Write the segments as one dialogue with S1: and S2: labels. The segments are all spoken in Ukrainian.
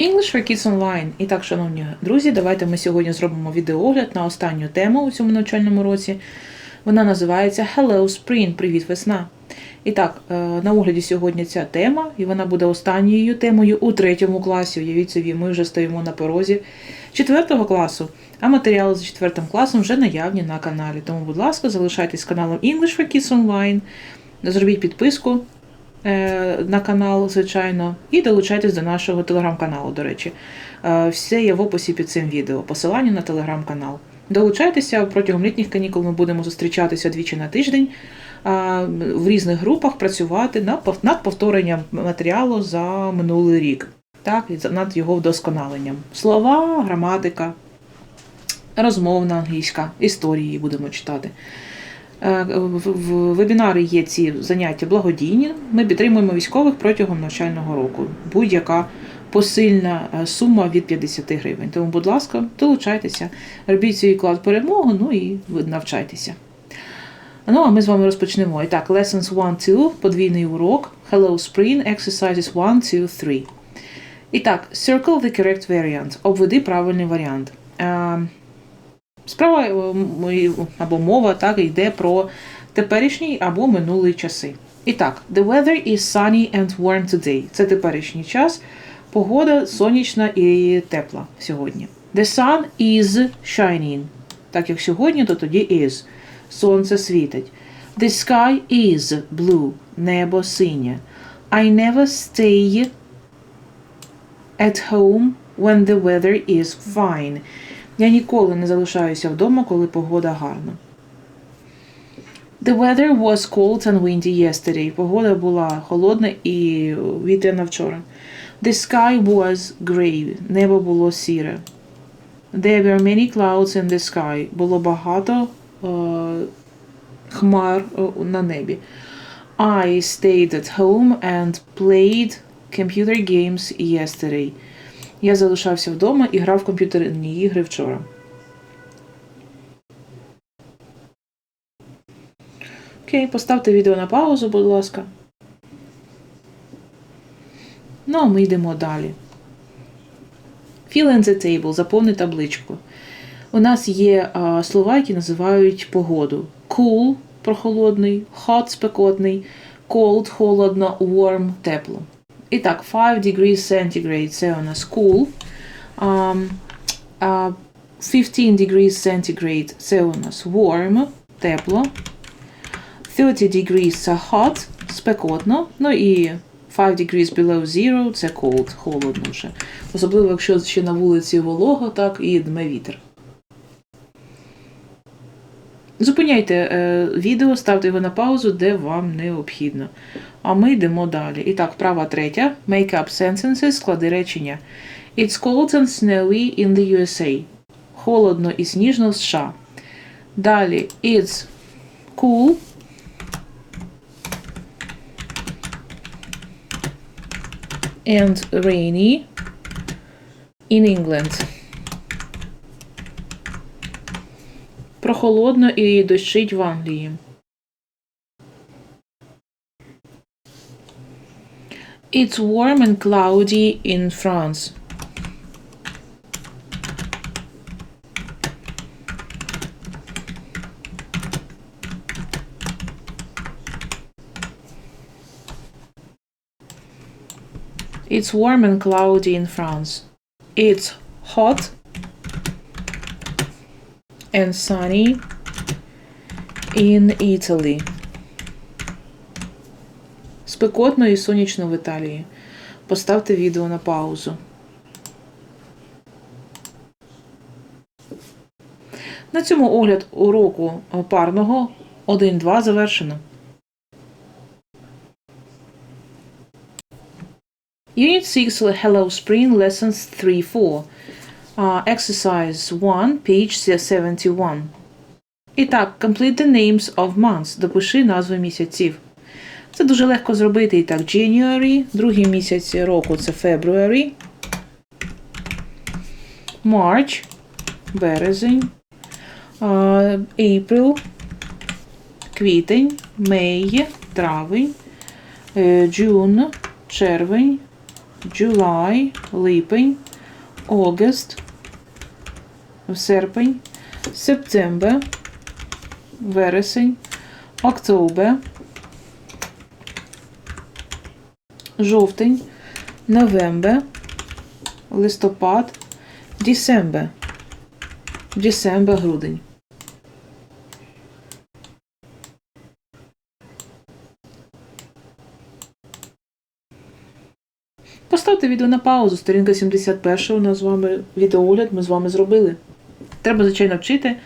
S1: English for Kids Online. І так, шановні друзі, давайте ми сьогодні зробимо відеогляд на останню тему у цьому навчальному році. Вона називається Hello Spring. Привіт, весна. І так, е, на огляді сьогодні ця тема, і вона буде останньою темою у третьому класі. Уявіть собі, ми вже стоїмо на порозі четвертого класу, а матеріали за четвертим класом вже наявні на каналі. Тому, будь ласка, залишайтесь каналом English for Kids Online, зробіть підписку на канал, звичайно, і долучайтесь до нашого телеграм-каналу, до речі. Е, Все є в описі під цим відео. Посилання на телеграм-канал. Долучайтеся протягом літніх канікул. Ми будемо зустрічатися двічі на тиждень в різних групах працювати над повторенням матеріалу за минулий рік, так, і над його вдосконаленням. Слова, граматика, розмовна англійська, історії будемо читати. Е, В вебінари є ці заняття благодійні. Ми підтримуємо військових протягом навчального року. Будь-яка посильна е, сума від 50 гривень. Тому, будь ласка, долучайтеся, робіть свій вклад перемогу, ну і навчайтеся. Ну, а ми з вами розпочнемо. І так, lessons 1, 2, подвійний урок. Hello Spring, exercises 1, 2, 3. І так, circle the correct variant. Обведи правильний варіант. Справа е, або мова так йде про теперішній або минулий часи. І так, the weather is sunny and warm today. Це теперішній час. Погода сонячна і тепла сьогодні. The sun is shining. Так як сьогодні, то тоді is. Сонце світить. The sky is blue. Небо синє. I never stay at home when the weather is fine. Я ніколи не залишаюся вдома, коли погода гарна. The weather was cold and windy yesterday. Погода була холодна і вітряна вчора. The sky was grey. Небо було сіре. There were many clouds in the sky. Було багато е, хмар е, на небі. I stayed at home and played computer games yesterday. Я залишався вдома і грав в комп'ютерні ігри вчора. Окей, поставте відео на паузу, будь ласка. Ну, а ми йдемо далі. Fill in the table, заповни табличку. У нас є а, слова, які називають погоду. Cool прохолодний, hot спекотний, cold холодно, warm тепло. І так, 5 degrees centigrade це у нас cool. Um, а 15 degrees centigrade це у нас warm, тепло. 30 degrees це hot, спекотно. Ну і 5 degrees below zero це cold, холодно вже. Особливо, якщо ще на вулиці волого, так, і дме вітер. Зупиняйте е, відео, ставте його на паузу, де вам необхідно. А ми йдемо далі. І так, вправа третя. Make up sentences, склади речення. It's cold and snowy in the USA. Холодно і сніжно в США. Далі. It's cool. And rainy in England. Прохолодно і дощить в Англії. It's warm and cloudy in France. It's warm and cloudy in France. It's hot and sunny in Italy. Спекотно і сонячно в Італії. Поставте відео на паузу. На цьому огляд уроку парного 1-2 завершено. Unit 6 Hello Spring Lessons 3-4. Uh, exercise 1, page 71. І так, complete the names of months. Допиши назви місяців. Це дуже легко зробити. І так, January, другий місяць року це February. March, березень. Uh, April, квітень, May, травень. е, June, червень. July, липень, August, серпень, September, вересень, October, жовтень, November, листопад, December, December, грудень. Поставте відео на паузу. Сторінка 71 у нас з вами відеоогляд ми з вами зробили. Треба, звичайно, вчити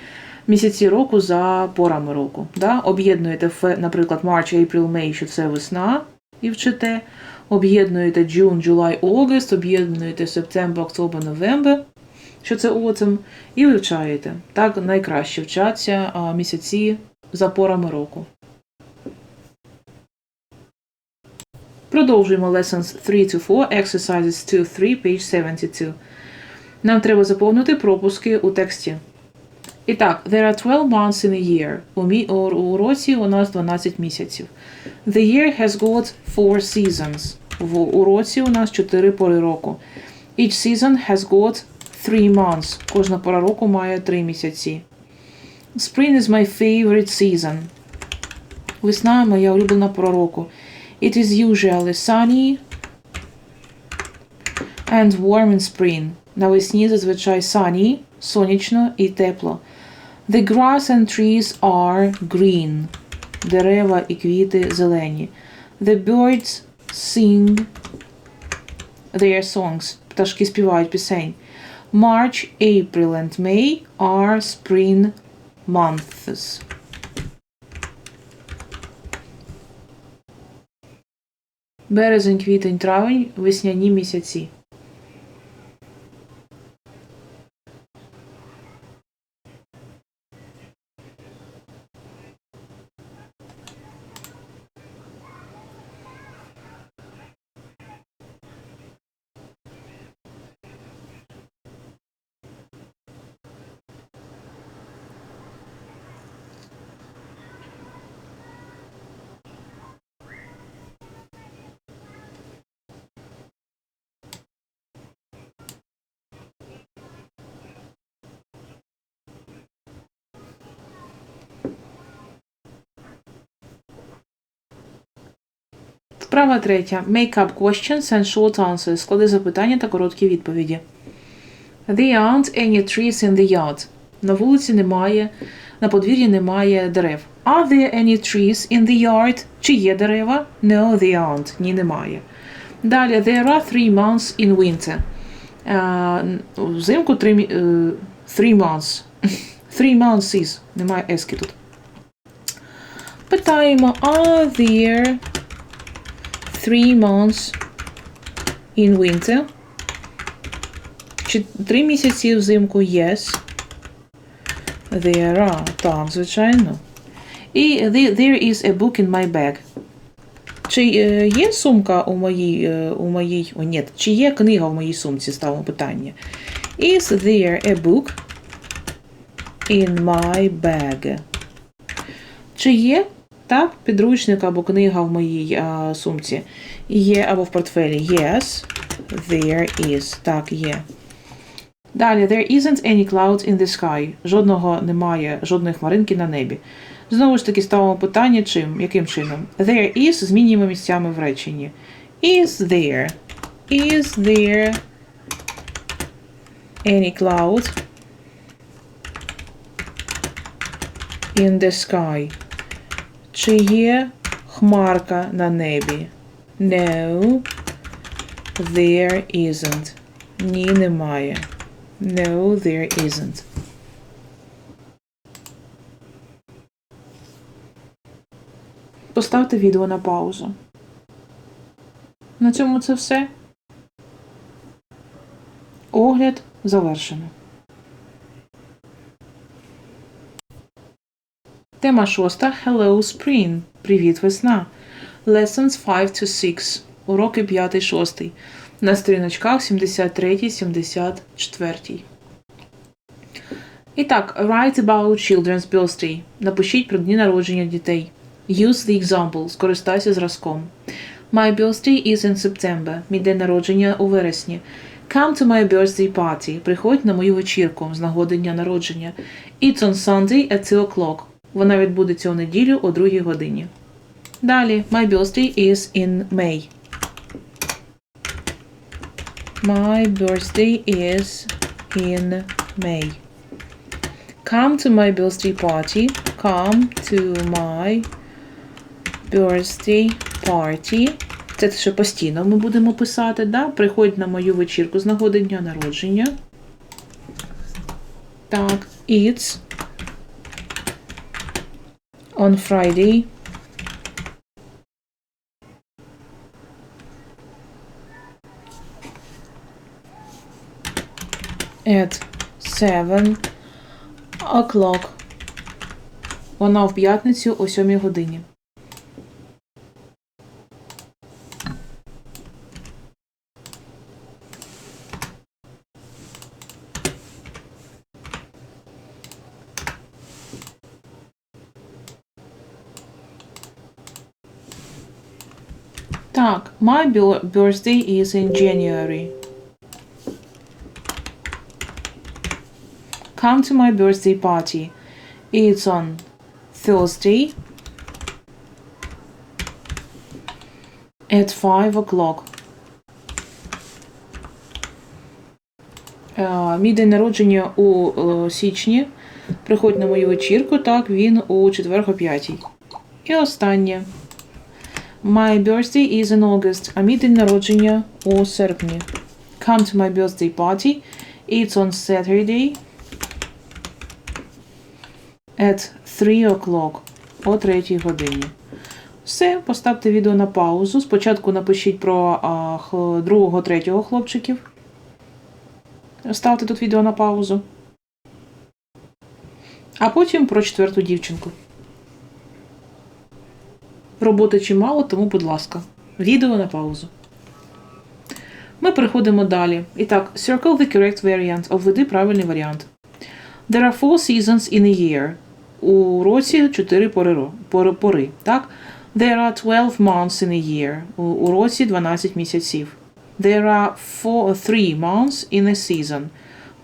S1: місяці року за порами року. Да? Об'єднуєте, наприклад, March, April, May, що це весна, і вчите. Об'єднуєте June, July, August, об'єднуєте September, October, November, що це autumn, і вивчаєте. Так найкраще вчаться місяці за порами року. Продовжуємо lessons 3 to 4, exercises 2, 3, page 72. Нам треба заповнити пропуски у тексті. І так, there are 12 months in a year. У, мі... у, у році у нас 12 місяців. The year has got four seasons. В, у році у нас 4 пори року. Each season has got three months. Кожна пора року має 3 місяці. Spring is my favorite season. Весна моя улюблена пора року. It is usually sunny and warm in spring. Навесні зазвичай sunny, сонячно і тепло. The grass and trees are green. Дерева і квіти зелені. The birds sing their songs. Пташки співають пісень. March, April and May are spring months. Березень, квітень, травень, весняні місяці. Вправа третя. Make up questions and short answers. Склади запитання та короткі відповіді. There aren't any trees in the yard. На вулиці немає, на подвір'ї немає дерев. Are there any trees in the yard? Чи є дерева? No, there aren't. Ні, немає. Далі, there are three months in winter. Е, взимку три, е, three months. Three months is. Немає ески тут. Питаємо, are there three months in winter. Чи три місяці взимку? Yes. There are. Так, звичайно. І the- there is a book in my bag. Чи е, є сумка у моїй, е, у моїй, о, ні, чи є книга в моїй сумці, ставимо питання. Is there a book in my bag? Чи є так, підручник або книга в моїй а, сумці? Є або в портфелі. Yes, there is. Так, є. Далі, there isn't any clouds in the sky. Жодного немає, жодної хмаринки на небі. Знову ж таки, ставимо питання чим? Яким чином? There is змінюємо місцями в реченні. Is there? Is there any cloud in the sky? Чи є хмарка на небі? No, there isn't. Ні, немає. No, there isn't. Поставте відео на паузу. На цьому це все. Огляд завершено. Тема шоста Hello Spring. Привіт, весна. Lessons 5 to 6. Уроки 5-6. На сторіночках 73-74. І write about children's birthday. Напишіть про дні народження дітей. Use the example. Скористайся зразком. My birthday is in September. Мій день народження у вересні. Come to my birthday party. Приходь на мою вечірку з нагоди дня народження. It's on Sunday at 2 o'clock. Вона відбудеться у неділю о 2 годині. Далі. My birthday is in May. My birthday is in May. Come to my birthday party. Come to my birthday party. Це те, що постійно ми будемо писати, да? Приходь на мою вечірку з нагоди дня народження. Так, it's on Friday. At 7 o'clock. Вона в п'ятницю о 7 годині. Так, my birthday is in January. Come to my birthday party. It's on Thursday at 5 o'clock. Е, Мій день народження у е, січні. Приходь на мою вечірку, так, він у четвер о 5. І останнє. My birthday is in August. А мій день народження у серпні. Come to my birthday party. It's on Saturday at 3 o'clock. О 3 годині. Все, поставте відео на паузу. Спочатку напишіть про а, другого, третього хлопчиків. Ставте тут відео на паузу. А потім про четверту дівчинку. Роботи чимало, тому, будь ласка, відео на паузу. Ми переходимо далі. І так, circle the correct variant. Обведи правильний варіант. There are four seasons in a year. У році 4 пори, пори. Так? There are 12 months in a year. У, році 12 місяців. There are four, three months in a season.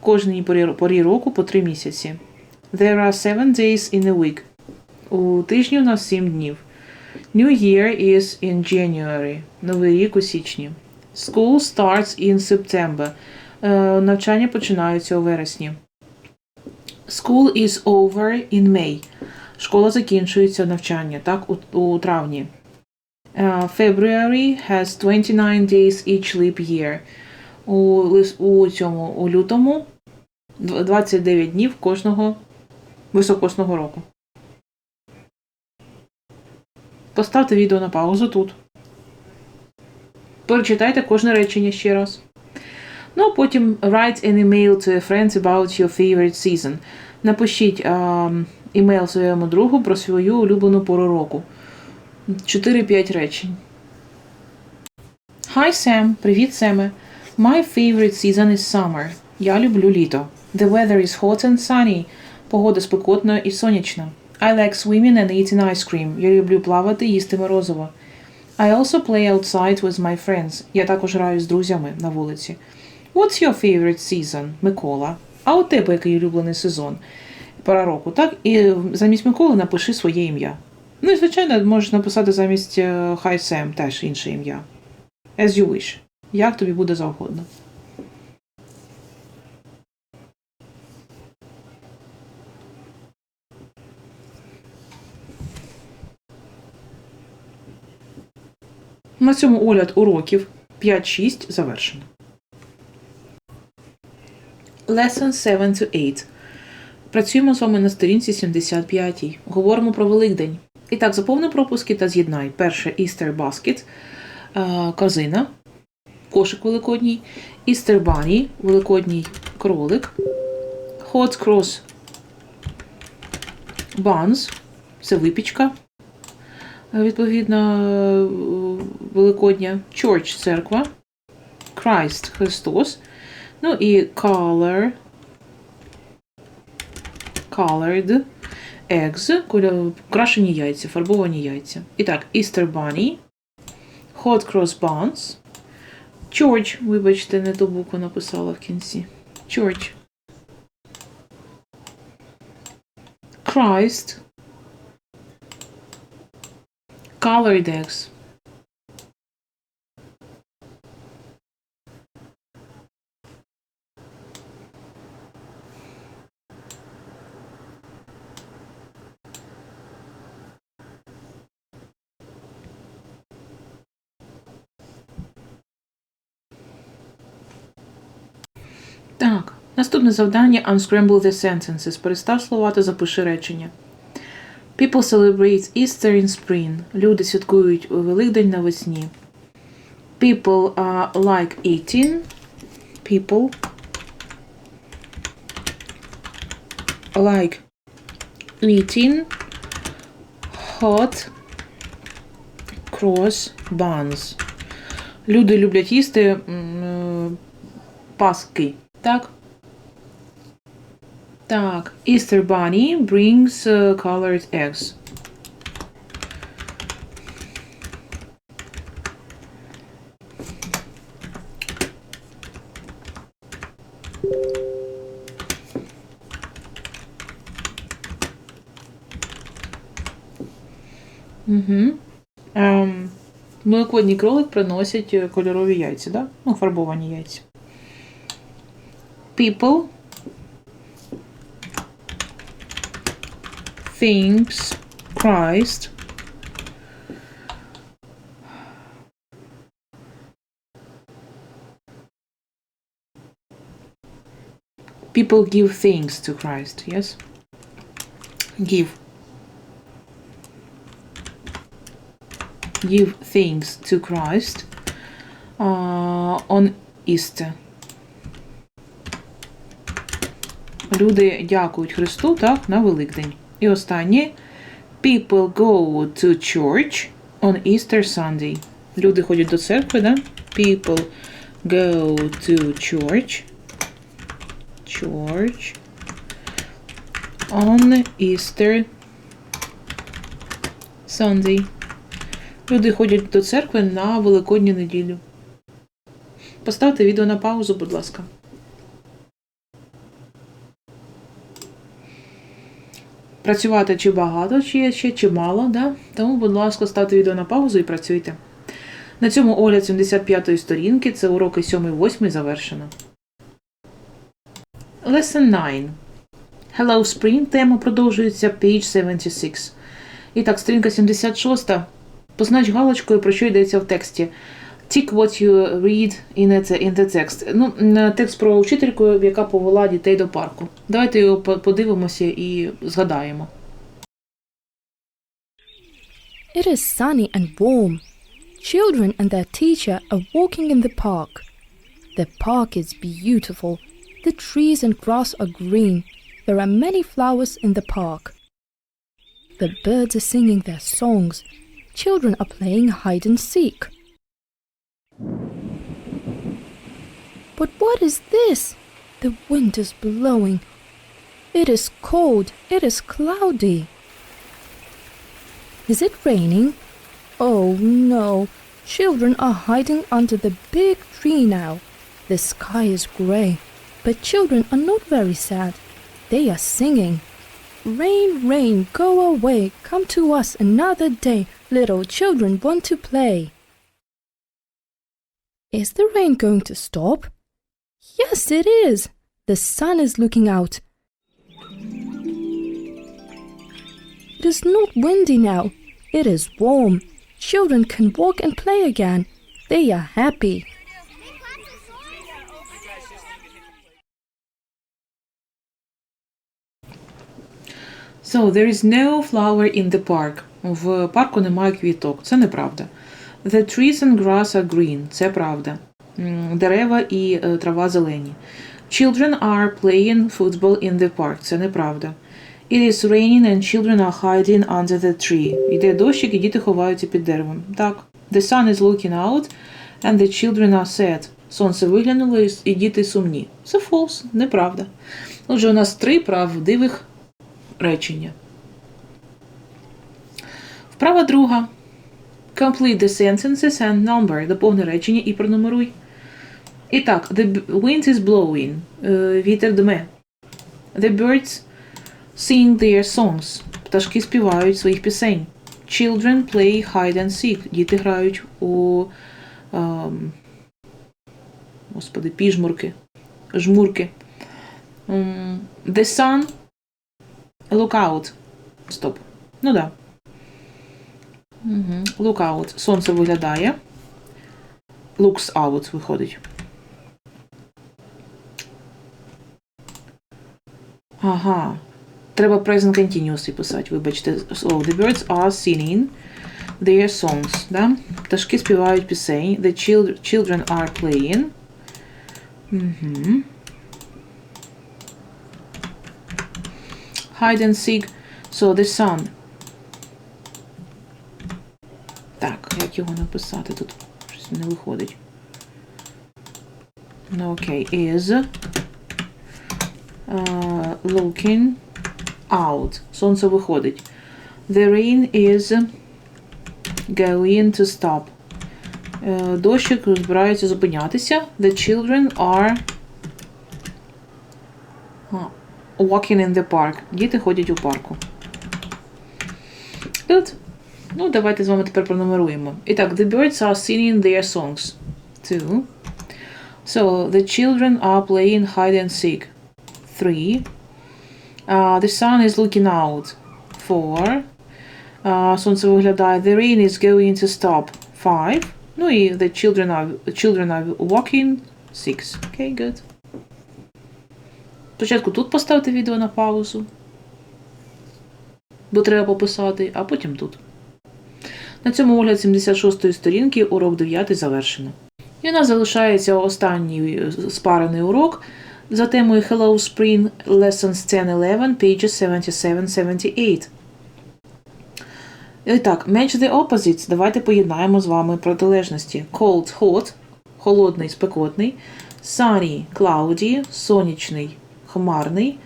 S1: Кожній порі, року по 3 місяці. There are seven days in a week. У тижні у нас 7 днів. New Year is in January. Новий рік у січні. School starts in September. Е, навчання починаються у вересні. School is over in May. Школа закінчується навчання, так, у, у травні. Е, February has 29 days each leap year. У, у цьому у лютому 29 днів кожного високосного року. Поставте відео на паузу тут. Перечитайте кожне речення ще раз. Ну, а потім write an email to a friend about your favorite season. Напишіть ем, імейл своєму другу про свою улюблену пору року. 4-5 речень. Hi Sam, привіт Семе. My favorite season is summer. Я люблю літо. The weather is hot and sunny. Погода спекотна і сонячна. I like swimming and eating ice cream. Я люблю плавати їсти морозиво. I also play outside with my friends. Я також граю з друзями на вулиці. What's your favorite season? Микола. А у тебе який улюблений сезон? Пора року, так? І замість Миколи напиши своє ім'я. Ну і, звичайно, можеш написати замість е, Hi Sam теж інше ім'я. As you wish. Як тобі буде завгодно. На цьому огляд уроків 5-6 завершено. Lesson 7 to 8. Працюємо з вами на сторінці 75. Говоримо про Великдень. І так, заповни пропуски та з'єднай. Перше Easter Basket, е, корзина, кошик великодній, Easter Bunny, великодній кролик, Hot Cross Buns, це випічка, відповідно, е, великодня, Church церква, Christ Христос, ну і Color colored eggs, крашені яйця, фарбовані яйця. І так, Easter Bunny, hot cross buns. Church, вибачте, не ту букву написала в кінці. Church. Christ. Colored eggs. Так, наступне завдання Unscramble the sentences. Перестав слова та запиши речення. People celebrate Easter in spring. Люди святкують Великдень навесні. People uh, like eating. People like eating hot cross buns. Люди люблять їсти е, паски. Так? Так. Easter Bunny brings uh, colored eggs. Угу. Ем, Млекодній кролик приносять е, кольорові яйця, да? Ну, фарбовані яйця. People thinks Christ People give things to Christ, yes? Give. Give things to Christ uh, on Easter. Люди дякують Христу так, на Великдень. І останнє. People go to church on Easter Sunday. Люди ходять до церкви, да? People go to church. Church. On Easter Sunday. Люди ходять до церкви на Великодню неділю. Поставте відео на паузу, будь ласка. Працювати чи багато, чи ще, чи мало, да? Тому, будь ласка, ставте відео на паузу і працюйте. На цьому огляд 75-ї сторінки, це уроки 7-8 завершено. Lesson 9. Hello Spring. Тема продовжується page 76. І так, сторінка 76. Познач галочкою, про що йдеться в тексті. Tick what you read in the, in the text. Ну, м, текст про вчительку, яка повела дітей до парку. Давайте його по- подивимося і згадаємо.
S2: It is sunny and warm. Children and their teacher are walking in the park. The park is beautiful. The trees and grass are green. There are many flowers in the park. The birds are singing their songs. Children are playing hide and seek. But what is this? The wind is blowing. It is cold. It is cloudy. Is it raining? Oh no. Children are hiding under the big tree now. The sky is grey, but children are not very sad. They are singing. Rain, rain, go away. Come to us another day. Little children want to play. Is the rain going to stop? Yes, it is. The sun is looking out. It is not windy now. It is warm. Children can walk and play again. They are happy.
S1: So, there is no flower in the park. В парку немає квіток. Це неправда. The trees and grass are green. Це правда. Дерева і е, трава зелені. Children are playing football in the park. Це неправда. It is raining and children are hiding under the tree. Йде дощик і діти ховаються під деревом. Так. The sun is looking out and the children are sad. Сонце виглянуло і діти сумні. Це false. Неправда. Отже, у нас три правдивих речення. Вправа друга. Complete the sentences and number. Доповни речення і пронумеруй. І так, the wind is blowing. Е, Вітер дме. The birds sing their songs. Пташки співають своїх пісень. Children play hide and seek. Діти грають у ем, господи, піжмурки. Жмурки. М, The sun look out. Стоп. Ну да. Угу. Look out. Сонце виглядає. Looks out виходить. Ага. Треба present continuous писати, вибачте. So, the birds are singing their songs. Да? Пташки співають пісень. The chil- children are playing. Угу. Hide and seek. So, the sun. Так, як його написати? Тут щось не виходить. Ну, окей. Is uh, looking out. Сонце виходить. The rain is going to stop. Е, Дощик збирається зупинятися. The children are а, walking in the park. Діти ходять у парку. Тут. Ну, давайте з вами тепер пронумеруємо. І так, the birds are singing their songs. Two. So, the children are playing hide and seek. Three. Uh, the sun is looking out. Four. Uh, сонце виглядає. The rain is going to stop. Five. Ну і the children are, children are walking. Six. Okay, good. Спочатку тут поставити відео на паузу. Бо треба пописати, а потім тут. На цьому огляд 76-ї сторінки урок 9 завершено. І у нас залишається останній е, спарений урок за темою Hello Spring Lessons 10-11, pages 77-78. І так, match the opposites. Давайте поєднаємо з вами протилежності. Cold, hot, холодний, спекотний. Sunny, cloudy, сонячний, хмарний.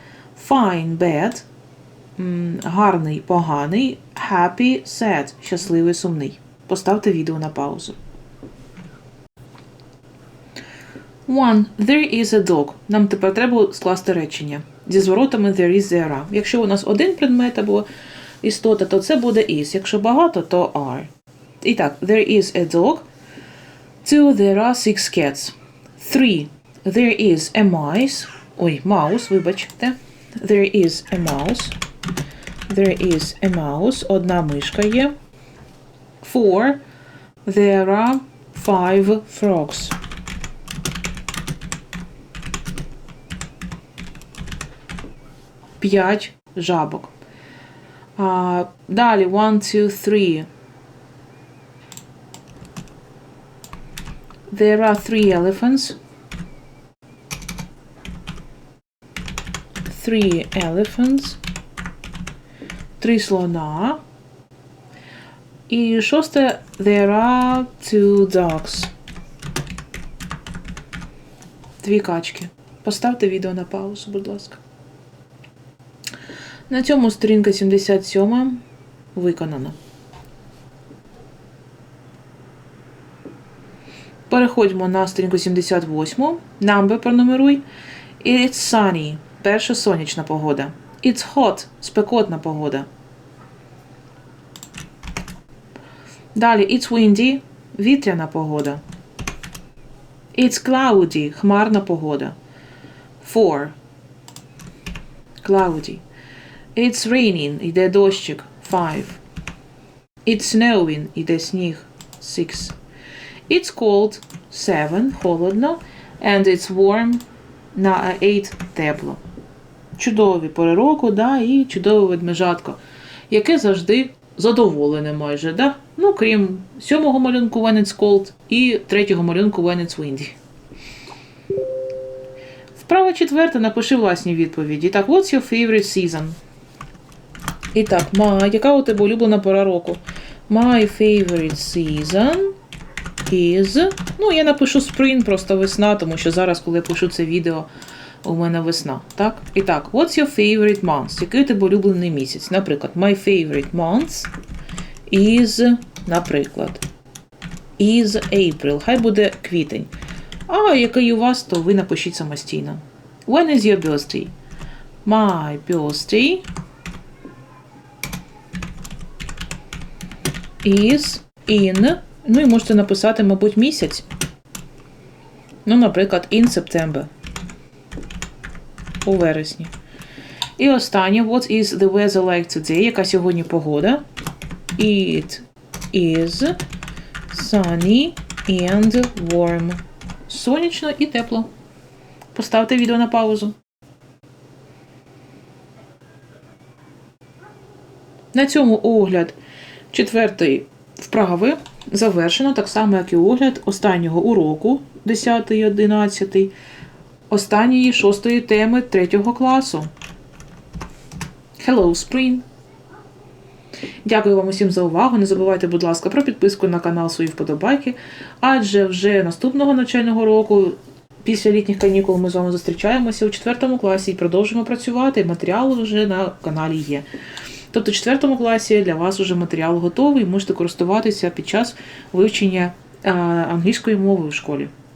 S1: Fine, bad, гарний, поганий. Happy, sad, щасливий, сумний. Поставте відео на паузу. One. There is a dog. Нам тепер треба скласти речення зі зворотами there is, there are. Якщо у нас один предмет або істота, то це буде is. Якщо багато, то are. І так, there is a dog. Two, there are six cats. Three, there is a mouse. Ой, mouse, вибачте. There is a mouse. There is a mouse. Одна мишка є. Four, there are five frogs. П'ять жабок. А, далі, one, two, three. There are three elephants. Three elephants. Три слона. І шосте, there are two dogs. Дві качки. Поставте відео на паузу, будь ласка. На цьому сторінка 77 виконана. Переходимо на сторінку 78. Number пронумеруй. It's sunny. Перша сонячна погода. It's hot. Спекотна погода. Далі it's windy. Вітряна погода. It's cloudy. Хмарна погода. Four. Cloudy. It's raining. Іде дощик. Five. It's snowing. Іде сніг. Six. It's cold. Seven. Холодно. And it's warm. На eight. Тепло. Чудові пори року, да, і чудове ведмежатко, яке завжди задоволене майже, да? Ну, крім сьомого малюнку When It's Cold і третього малюнку When It's Windy. Вправа четверта, напиши власні відповіді. Так, what's your favorite season? І так, ма, яка у тебе улюблена пора року? My favorite season is. Ну, я напишу spring, просто весна, тому що зараз, коли я пишу це відео, у мене весна. Так? І так, what's your favorite month? Який у тебе улюблений місяць? Наприклад, my favorite month is наприклад, is April. Хай буде квітень. А який у вас, то ви напишіть самостійно. When is your birthday? My birthday is in. Ну і можете написати, мабуть, місяць. Ну, наприклад, in September. У вересні. І останнє, what is the weather like today? Яка сьогодні погода? It is sunny and warm. Сонячно і тепло. Поставте відео на паузу. На цьому огляд четвертої вправи завершено, так само, як і огляд останнього уроку 10 і 11, останньої шостої теми 3 класу. Hello, Spring! Дякую вам усім за увагу. Не забувайте, будь ласка, про підписку на канал свої вподобайки, адже вже наступного навчального року, після літніх канікул, ми з вами зустрічаємося у 4 класі і продовжимо працювати. Матеріал вже на каналі є. Тобто, в 4 класі для вас вже матеріал готовий, можете користуватися під час вивчення англійської мови в школі.